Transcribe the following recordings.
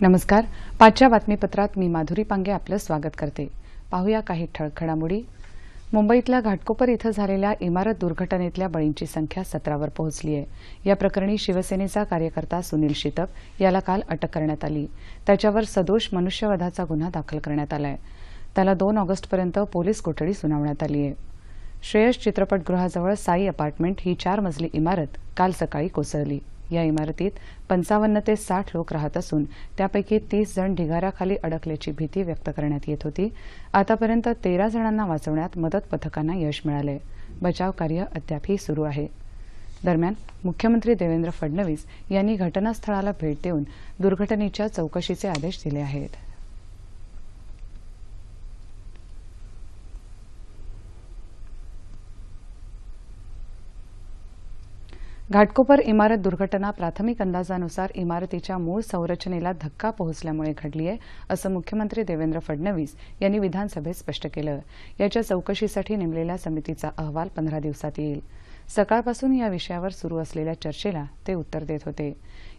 नमस्कार. पाचच्या बातमीपत्रात मी माधुरी पांगे आपलं स्वागत करते. पाहूया काही ठळक घडामोडी मुंबईतल्या घाटकोपर इथं झालेल्या इमारत दुर्घटनेतल्या बळींची संख्या सतरावर पोहोचली आहे. या प्रकरणी शिवसेनेचा कार्यकर्ता सुनील शितप याला काल अटक करण्यात आली. त्याच्यावर सदोष मनुष्यवधाचा गुन्हा दाखल करण्यात आलाय. त्याला दोन ऑगस्टपर्यंत पोलीस कोठडी सुनावण्यात आली आहे. श्रेयस चित्रपटगृहाजवळ साई अपार्टमेंट ही चार मजली इमारत काल सकाळी कोसळली. या इमारतीत पंचावन्न ते साठ लोक राहत असून त्यापैकी तीस जण ढिगाऱ्याखाली अडकल्याची भीती व्यक्त करण्यात येत होती. आतापर्यंत तेरा जणांना वाचवण्यात मदत पथकांना यश मिळालंय बचाव कार्य अद्यापही सुरू आहे. दरम्यान मुख्यमंत्री देवेंद्र फडणवीस यांनी घटनास्थळाला भेट देऊन दुर्घटनेच्या चौकशीचे आदेश दिले आहेत. घाटकोपर इमारत दुर्घटना प्राथमिक अंदाजानुसार इमारतीच्या मूळ संरचनेला धक्का पोहोचल्यामुळे घडली आहे असं मुख्यमंत्री देवेंद्र फडणवीस यांनी विधानसभेत स्पष्ट केलं. याच्या चौकशीसाठी नेमलेल्या समितीचा अहवाल पंधरा दिवसात येईल. सकाळपासून या विषयावर सुरू असलेल्या चर्चेला ते उत्तर देत होते.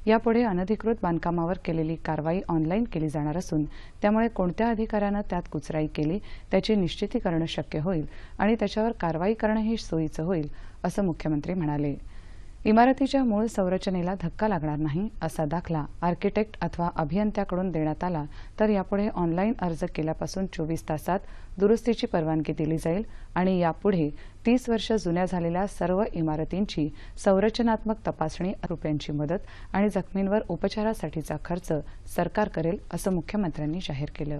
यापुढे अनधिकृत बांधकामावर केलेली कारवाई ऑनलाईन केली जाणार असून त्यामुळे कोणत्या अधिकाऱ्यानं त्यात कुचराई केली त्याची निश्चिती करणं शक्य होईल आणि त्याच्यावर कारवाई करणंही सोयीचं होईल असं मुख्यमंत्री म्हणाले. इमारतीच्या मूळ संरचनेला धक्का लागणार नाही असा दाखला आर्किटेक्ट अथवा अभियंत्याकडून देण्यात आला तर यापुढे ऑनलाईन अर्ज केल्यापासून चोवीस तासात दुरुस्तीची परवानगी दिली जाईल आणि यापुढे तीस वर्ष जुन्या झालेल्या सर्व इमारतींची संरचनात्मक तपासणी रुपयांची मदत आणि जखमींवर उपचारासाठीचा खर्च सरकार करेल असं मुख्यमंत्र्यांनी जाहीर केलं.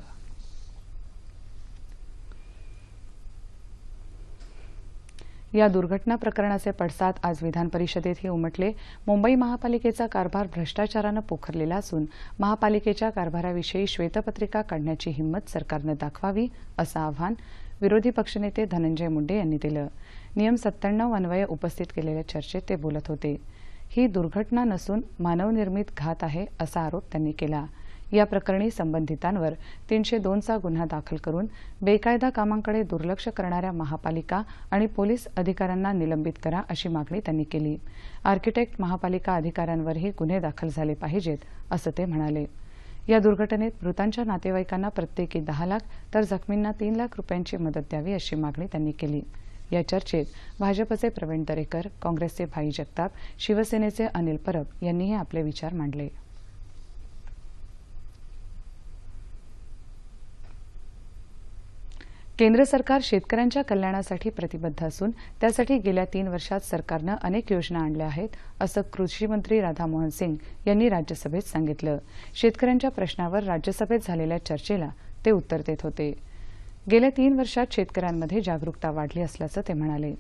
या दुर्घटना प्रकरणाचे पडसाद आज विधान परिषदेतही उमटले. मुंबई महापालिकेचा कारभार भ्रष्टाचारानं पोखरलेला असून महापालिकेच्या कारभाराविषयी श्वेतपत्रिका काढण्याची हिंमत सरकारनं दाखवावी असं आव्हान विरोधी पक्षनेते धनंजय मुंडे यांनी दिलं. नियम सत्त्याण्णव अन्वये उपस्थित केलेल्या चर्चेत ते बोलत होते. ही दुर्घटना नसून मानवनिर्मित घात आहे असा आरोप त्यांनी केला. या प्रकरणी संबंधितांवर तीनशे दोनचा गुन्हा दाखल करून बेकायदा कामांकडे दुर्लक्ष करणाऱ्या महापालिका आणि पोलीस अधिकाऱ्यांना निलंबित करा अशी मागणी त्यांनी केली. आर्किटेक्ट महापालिका अधिकाऱ्यांवरही गुन्हे दाखल झाले पाहिजेत असं ते म्हणाले. या दुर्घटनेत मृतांच्या नातेवाईकांना प्रत्येकी दहा लाख तर जखमींना तीन लाख रुपयांची मदत द्यावी अशी मागणी त्यांनी केली. या चर्चेत भाजपचे प्रवीण दरेकर काँग्रेसचे भाई जगताप शिवसेनेचे अनिल परब यांनीही आपले विचार मांडले. केंद्र सरकार शेतकऱ्यांच्या कल्याणासाठी प्रतिबद्ध असून त्यासाठी गेल्या तीन वर्षात सरकारनं अनेक योजना आणल्या आहेत असं कृषी मंत्री राधामोहन सिंग यांनी राज्यसभेत सांगितलं. शेतकऱ्यांच्या प्रश्नावर राज्यसभेत झालेल्या चर्चेला ते उत्तर देत होते. गेल्या तीन वर्षात शेतकऱ्यांमध्ये जागरूकता वाढली असल्याचं ते म्हणाले.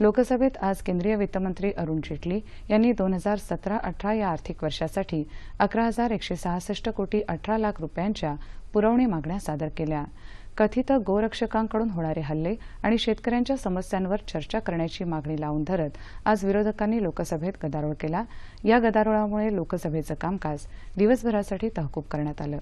लोकसभेत आज केंद्रीय वित्तमंत्री अरुण जेटली यांनी दोन हजार सतरा अठरा या आर्थिक वर्षासाठी अकरा हजार एकशे सहासष्ट कोटी अठरा लाख रुपयांच्या पुरवणी मागण्या सादर केल्या. कथित गोरक्षकांकडून होणारे हल्ले आणि शेतकऱ्यांच्या समस्यांवर चर्चा करण्याची मागणी लावून धरत आज विरोधकांनी लोकसभेत गदारोळ केला. या गदारोळामुळे लोकसभेचं कामकाज दिवसभरासाठी तहकूब करण्यात आलं.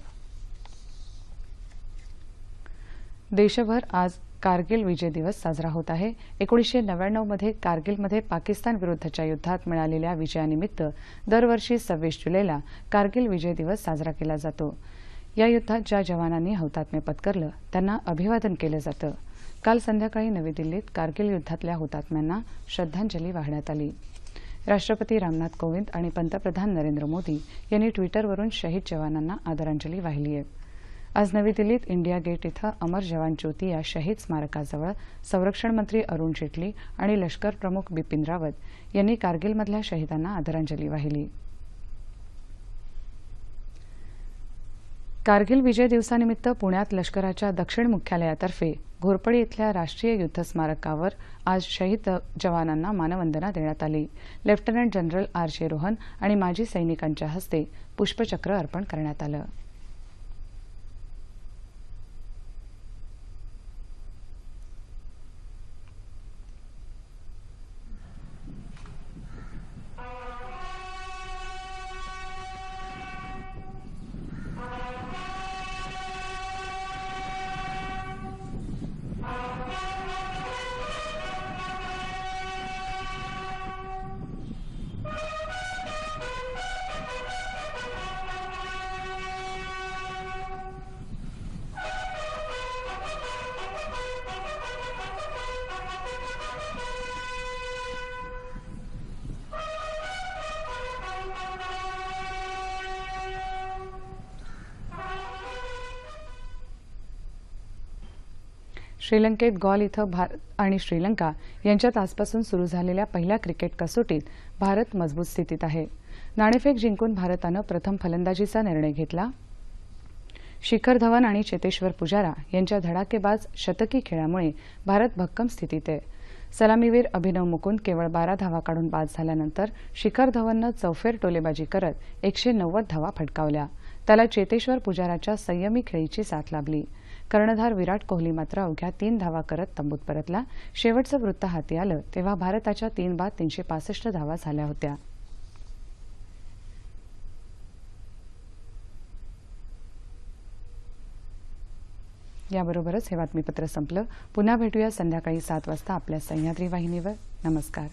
देशभर आज कारगिल विजय दिवस साजरा होत आहे. एकोणीसशे नव्याण्णवमध्ये कारगिलमध्ये पाकिस्तान विरुद्धच्या युद्धात मिळालेल्या विजयानिमित्त दरवर्षी सव्वीस जुलैला कारगिल विजय दिवस साजरा केला जातो. या युद्धात ज्या जवानांनी हौतात्म्य पत्करलं त्यांना अभिवादन केलं जातं. काल संध्याकाळी नवी दिल्लीत कारगिल युद्धातल्या हुतात्म्यांना श्रद्धांजली वाहण्यात आली. राष्ट्रपती रामनाथ कोविंद आणि पंतप्रधान नरेंद्र मोदी यांनी ट्विटरवरून शहीद जवानांना आदरांजली वाहिली आहे. आज नवी दिल्लीत इंडिया गेट इथं अमर जवान ज्योती या शहीद स्मारकाजवळ संरक्षण मंत्री अरुण जेटली आणि लष्कर प्रमुख बिपिन रावत यांनी कारगिलमधल्या शहीदांना आदरांजली वाहिली. कारगिल विजय दिवसानिमित्त पुण्यात लष्कराच्या दक्षिण मुख्यालयातर्फे घोरपडी इथल्या राष्ट्रीय युद्ध स्मारकावर आज शहीद जवानांना मानवंदना देण्यात आली. Lieutenant general R. J. Rohan आणि माजी सैनिकांच्या हस्ते पुष्पचक्र अर्पण करण्यात आलं. श्रीलंकेत गॉल इथं भारत आणि श्रीलंका यांच्यात आजपासून सुरू झालेल्या पहिल्या क्रिकेट कसोटीत भारत मजबूत स्थितीत आहे. नाणेफेक जिंकून भारतानं प्रथम फलंदाजीचा निर्णय घेतला. शिखर धवन आणि चेतेश्वर पुजारा यांच्या धडाकेबाज शतकी खेळामुळे भारत भक्कम स्थितीत आहे. सलामीवीर अभिनव मुकुंद केवळ बारा धावा काढून बाद झाल्यानंतर शिखर धवननं चौफेर टोलेबाजी करत एकशे नव्वद धावा फटकावल्या. त्याला चेतेश्वर पुजाराच्या संयमी खेळीची साथ लाभली. कर्णधार विराट कोहली मात्र अवघ्या तीन धावा करत तंबूत परतला. शेवटचं वृत्त हाती आलं तेव्हा भारताच्या तीन बाद तीनशे पासष्ट धावा झाल्या होत्या. याबरोबरच हे बातमीपत्र संपलं. पुन्हा भेटूया संध्याकाळी सात वाजता आपल्या सह्याद्री वाहिनीवर. नमस्कार.